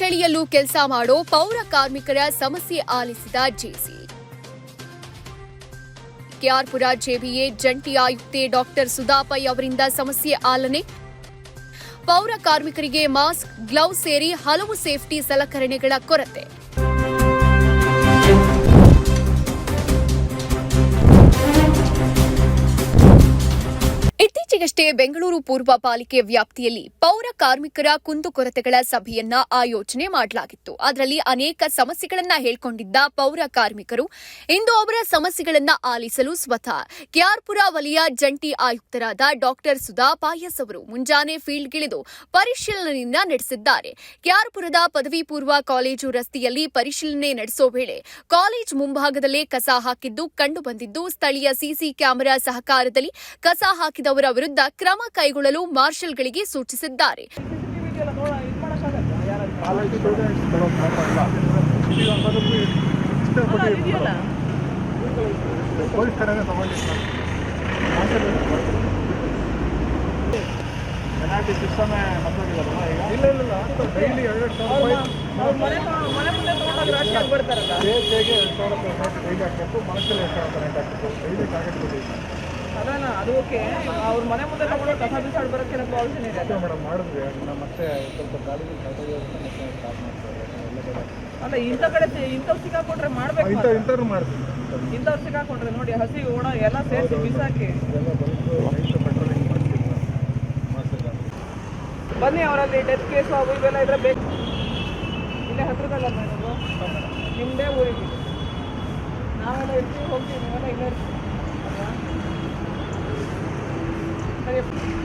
ಚಳಿಯಲ್ಲೂ ಕೆಲಸ ಮಾಡೋ ಪೌರ ಕಾರ್ಮಿಕರ ಸಮಸ್ಯೆ ಆಲಿಸಿದ ಜೇಸಿ. ಕೆಆರ್ಪುರ ಜೆಬಿಎ ಜಂಟಿ ಆಯುಕ್ತೆ ಡಾಕ್ಟರ್ ಸುಧಾಪೈ ಅವರಿಂದ ಸಮಸ್ಯೆ ಆಲನೆ. ಪೌರ ಕಾರ್ಮಿಕರಿಗೆ ಮಾಸ್ಕ್, ಗ್ಲೌಸ್ ಸೇರಿ ಹಲವು ಸೇಫ್ಟಿ ಸಲಕರಣೆಗಳ ಕೊರತೆ. ಇತ್ತೀಚೆಗಷ್ಟೇ ಬೆಂಗಳೂರು ಪೂರ್ವ ಪಾಲಿಕೆ ವ್ಯಾಪ್ತಿಯಲ್ಲಿ ಪೌರ ಕಾರ್ಮಿಕರ ಕುಂದುಕೊರತೆಗಳ ಸಭೆಯನ್ನ ಆಯೋಜನೆ ಮಾಡಲಾಗಿತ್ತು. ಅದರಲ್ಲಿ ಅನೇಕ ಸಮಸ್ಯೆಗಳನ್ನ ಹೇಳ್ಕೊಂಡಿದ್ದ ಪೌರ ಕಾರ್ಮಿಕರು, ಇಂದು ಅವರ ಸಮಸ್ಯೆಗಳನ್ನ ಆಲಿಸಲು ಸ್ವತಃ ಕೆಆರ್ಪುರ ವಲಯ ಜಂಟಿ ಆಯುಕ್ತರಾದ ಡಾಕ್ಟರ್ ಸುಧಾ ಪಾಯಸ್ ಅವರು ಮುಂಜಾನೆ ಫೀಲ್ಡ್ಗಿಳಿದು ಪರಿಶೀಲನೆಯನ್ನ ನಡೆಸಿದ್ದಾರೆ. ಕೆಆರ್ಪುರದ ಪದವಿ ಪೂರ್ವ ಕಾಲೇಜು ರಸ್ತೆಯಲ್ಲಿ ಪರಿಶೀಲನೆ ನಡೆಸೋ ವೇಳೆ ಕಾಲೇಜ್ ಮುಂಭಾಗದಲ್ಲೇ ಕಸ ಹಾಕಿದ್ದು ಕಂಡುಬಂದಿದ್ದು, ಸ್ಥಳೀಯ ಸಿಸಿ ಕ್ಯಾಮೆರಾ ಸಹಕಾರದಲ್ಲಿ ಕಸ ಹಾಕಿದವರ ವಿರುದ್ಧ ಕ್ರಮ ಕೈಗೊಳ್ಳಲು ಮಾರ್ಷಲ್ಗಳಿಗೆ ಸೂಚಿಸಿದ್ದಾರೆ. ಕಾಲೇಜ್ ಅದಾನ ಅದು ಓಕೆ ಅವ್ರ ಮನೆ ಮುಂದೆ ತಗೊಂಡು ಕಸ ಬಿಸಾಡ್ ಬರೋಕ್ಕೆ ಪ್ರಾವಿಷನ್ ಇದೆ ಅದೇ ಮೇಡಮ್ ಮಾಡಿದ್ವಿ ನಾವು ಮತ್ತೆ ಸ್ವಲ್ಪ ಮತ್ತೆ ಮಾಡ್ತಾರೆ ಎಲ್ಲ ಕಡೆ ಅಲ್ಲ ಇಂಥ ಕಡೆ ಇಂಥವ್ರು ಸಿಕ್ಕಾಕೊಂಡ್ರೆ ಮಾಡ್ಬೇಕು ಇಂಥ ಇಂಥವ್ರು ಮಾಡ್ತೀವಿ. ಇಂಥವ್ರು ಸಿಕ್ಕಾಕೊಂಡ್ರೆ ನೋಡಿ ಹಸಿ ಒಣ ಎಲ್ಲ ಸೇರಿಸಿ ಬಿಸಾಕಿ. ಬನ್ನಿ ಅವರಲ್ಲಿ ಡೆತ್ ಕೇಸು ಅವು ಇವೆಲ್ಲ ಇದ್ರೆ ಬೇಕು ಇಲ್ಲೇ ಹತ್ರದಲ್ಲ ಮೇಡಮ್ ನಿಮ್ಮದೇ ಊರಿಗೆ. ನಾವೆಲ್ಲ ಇರ್ತೀವಿ ಹೋಗ್ತೀವಿ ನೀವೆಲ್ಲ ಇಲ್ಲೇ ಇರ್ತೀವಿ. Valeu.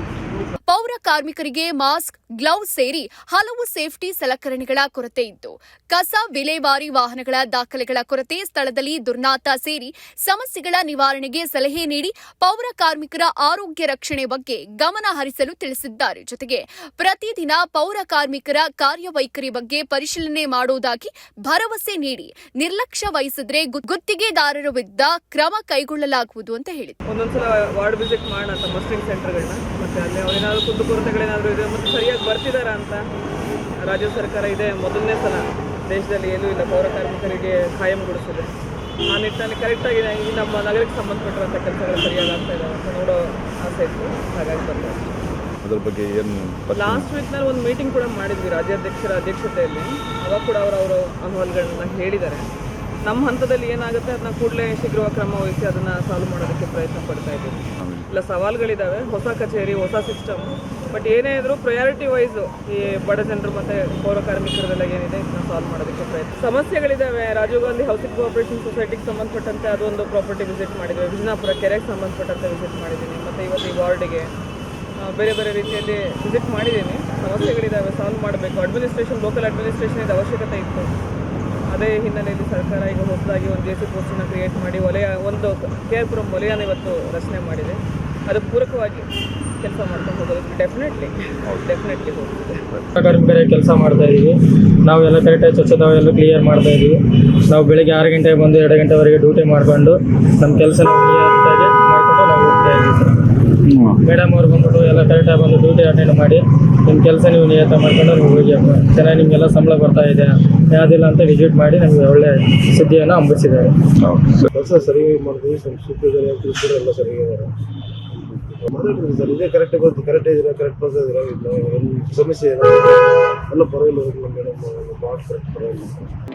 ಪೌರ ಕಾರ್ಮಿಕರಿಗೆ ಮಾಸ್ಕ್, ಗ್ಲೌಸ್ ಸೇರಿ ಹಲವು ಸೇಫ್ಟಿ ಸಲಕರಣೆಗಳ ಕೊರತೆ ಇದ್ದು ಕಸ, ವಿಲೇವಾರಿ ವಾಹನಗಳ ದಾಖಲೆಗಳ ಕೊರತೆ, ಸ್ಥಳದಲ್ಲಿ ದುರ್ನಾತ ಸೇರಿ ಸಮಸ್ಯೆಗಳ ನಿವಾರಣೆಗೆ ಸಲಹೆ ನೀಡಿ ಪೌರ ಕಾರ್ಮಿಕರ ಆರೋಗ್ಯ ರಕ್ಷಣೆ ಬಗ್ಗೆ ಗಮನ ಹರಿಸಲು ತಿಳಿಸಿದ್ದಾರೆ. ಜೊತೆಗೆ ಪ್ರತಿದಿನ ಪೌರ ಕಾರ್ಮಿಕರ ಕಾರ್ಯವೈಖರಿ ಬಗ್ಗೆ ಪರಿಶೀಲನೆ ಮಾಡುವುದಾಗಿ ಭರವಸೆ ನೀಡಿ ನಿರ್ಲಕ್ಷ್ಯ ವಹಿಸಿದ್ರೆ ಗುತ್ತಿಗೆದಾರರ ವಿರುದ್ಧ ಕ್ರಮ ಕೈಗೊಳ್ಳಲಾಗುವುದು ಅಂತ ಹೇಳಿದರು. ಮತ್ತೆ ಅಲ್ಲಿ ಅವ್ರೇನಾದ್ರು ಕುಂದುಕೊರತೆಗಳೇನಾದರೂ ಇದೆ ಮತ್ತೆ ಸರಿಯಾಗಿ ಬರ್ತಿದಾರ ಅಂತ ರಾಜ್ಯ ಸರ್ಕಾರ ಇದೆ ಮೊದಲನೇ ಸಲ ದೇಶದಲ್ಲಿ ಏನೂ ಇಲ್ಲ ಪೌರ ಕಾರ್ಮಿಕರಿಗೆ ಕಾಯಂಗೊಳಿಸಿದೆ ಆ ನಿಟ್ಟಿನಲ್ಲಿ ಕರೆಕ್ಟಾಗಿ ಈ ನಮ್ಮ ನಗರಕ್ಕೆ ಸಂಬಂಧಪಟ್ಟಿರುವಂಥ ಕೆಲಸಗಳು ಸರಿಯಾಗಿ ಆಗ್ತಾ ಇದೆ ಅಂತ ನೋಡೋ ಆಸೆ ಇತ್ತು ಹಾಗಾಗಿ ಬರ್ತಾ ಅದ್ರ ಬಗ್ಗೆ ಏನು ಲಾಸ್ಟ್ ವೀಕ್ನಲ್ಲಿ ಒಂದು ಮೀಟಿಂಗ್ ಕೂಡ ಮಾಡಿದ್ವಿ ರಾಜ್ಯಾಧ್ಯಕ್ಷರ ಅಧ್ಯಕ್ಷತೆಯಲ್ಲಿ. ಅವಾಗ ಕೂಡ ಅವರು ಅವರ ಅಹವಾಲುಗಳನ್ನ ಹೇಳಿದ್ದಾರೆ. ನಮ್ಮ ಹಂತದಲ್ಲಿ ಏನಾಗುತ್ತೆ ಅದನ್ನ ಕೂಡಲೇ ಶೀಘ್ರವಾಗಿ ಕ್ರಮ ವಹಿಸಿ ಅದನ್ನ ಸಾಲ್ವ್ ಮಾಡೋದಕ್ಕೆ ಪ್ರಯತ್ನ ಪಡ್ತಾ ಇದ್ದೀವಿ. ಇಲ್ಲ ಸವಾಲುಗಳಿದ್ದಾವೆ ಹೊಸ ಕಚೇರಿ, ಹೊಸ ಸಿಸ್ಟಮ್. ಬಟ್ ಏನೇ ಇದ್ರೂ ಪ್ರಯಾರಿಟಿ ವೈಸ್ ಈ ಬಡ ಜನರು ಮತ್ತೆ ಪೌರ ಕಾರ್ಮಿಕರದೆಲ್ಲ ಏನಿದೆ, ಇದನ್ನ ಸಾಲ್ವ್ ಮಾಡೋದಕ್ಕೆ ಪ್ರಯತ್ನ. ಸಮಸ್ಯೆಗಳಿದ್ದಾವೆ ರಾಜೀವ್ ಗಾಂಧಿ ಹೌಸಿಂಗ್ ಕೋಆಪರೇಷನ್ ಸೊಸೈಟಿಗೆ ಸಂಬಂಧಪಟ್ಟಂತೆ ಅದೊಂದು ಪ್ರಾಪರ್ಟಿ ವಿಸಿಟ್ ಮಾಡಿದ್ವಿ. ವಿಜಯಪುರ ಕೆರೆಗೆ ಸಂಬಂಧಪಟ್ಟಂತೆ ವಿಸಿಟ್ ಮಾಡಿದ್ದೀನಿ. ಮತ್ತೆ ಇವತ್ತು ಈ ವಾರ್ಡಿಗೆ ಬೇರೆ ಬೇರೆ ರೀತಿಯಲ್ಲಿ ವಿಸಿಟ್ ಮಾಡಿದ್ದೀನಿ. ಸಮಸ್ಯೆಗಳಿದ್ದಾವೆ ಸಾಲ್ವ್ ಮಾಡಬೇಕು. ಅಡ್ಮಿನಿಸ್ಟ್ರೇಷನ್ ಲೋಕಲ್ ಅಡ್ಮಿನಿಸ್ಟ್ರೇಷನ್ ಅವಶ್ಯಕತೆ ಇತ್ತು. ಅದೇ ಹಿನ್ನೆಲೆಯಲ್ಲಿ ಸರ್ಕಾರ ಈಗ ಹೊಸದಾಗಿ ಒಂದು ಜೆ ಸಿ ಪೋಸ್ಟನ್ನು ಕ್ರಿಯೇಟ್ ಮಾಡಿ ವಲಯ ಒಂದು ಕೆ ಆರ್ ಪುರಂ ವಲಯನ ಇವತ್ತು ರಚನೆ ಮಾಡಿದೆ. ಅದಕ್ಕೆ ಪೂರಕವಾಗಿ ಕೆಲಸ ಮಾಡ್ಕೊಂಡು ಹೋಗೋದು. ಡೆಫಿನೆಟ್ಲಿ ಡೆಫಿನೆಟ್ಲಿ ಹೋಗ್ತಿದೆ. ಕಾರ್ಮಿಕರಾಗಿ ಕೆಲಸ ಮಾಡ್ತಾ ಇದೀವಿ. ನಾವೆಲ್ಲ ಕರೆಕ್ಟಾಗಿ ಸ್ವಚ್ಛತೆ ಎಲ್ಲ ಕ್ಲಿಯರ್ ಮಾಡ್ತಾ ಇದೀವಿ. ನಾವು ಬೆಳಿಗ್ಗೆ ಆರು ಗಂಟೆಗೆ ಬಂದು ಎರಡು ಗಂಟೆವರೆಗೆ ಡ್ಯೂಟಿ ಮಾಡ್ಕೊಂಡು ನಮ್ಮ ಕೆಲಸ ಮಾಡ್ಕೊಂಡು ನಾವು ಹೋಗ್ತಾ ಇದೀವಿ ಸರ್ ಮೇಡಮ್ ಅವ್ರು ಬಂದ್ಬಿಟ್ಟು ಎಲ್ಲ ಕರೆಕ್ಟಾಗಿ ಬಂದು ಡ್ಯೂಟಿ ಅಟೆಂಡ್ ಮಾಡಿ ನಿಮ್ಮ ಕೆಲಸ ನೀವು ನಿಯತ ಮಾಡ್ಕೊಂಡು ನೀವು ಹೋಗಿ ಅಪ್ಪ. ಚೆನ್ನಾಗಿ ನಿಮಗೆಲ್ಲ ಸಂಬಳ ಬರ್ತಾ ಇದೆ. ಯಾವುದಿಲ್ಲ ಅಂತ ವಿಸಿಟ್ ಮಾಡಿ ನಮಗೆ ಒಳ್ಳೆ ಸುದ್ದಿಯನ್ನು ಹಂಬಿಸಿದ್ದಾರೆ ಕೆಲಸ ಸರಿ ಮಾಡಿದ್ವಿ ಎಲ್ಲ ಸರಿಯಾಗಿದ್ದಾರೆ ಇದೇ ಕರೆಕ್ಟ್ ಬಂತು ಕರೆಕ್ಟ್ ಇದ್ದೀರಾ ಕರೆಕ್ಟ್ ಬರ್ತಾ ಇಲ್ಲ ಏನು ಸಮಸ್ಯೆ ಇದೆ. ಎಲ್ಲ ಪರವಾಗಿಲ್ಲ ಮೇಡಮ್ ಕರೆಕ್ಟ್ ಪರವಾಗಿಲ್ಲ.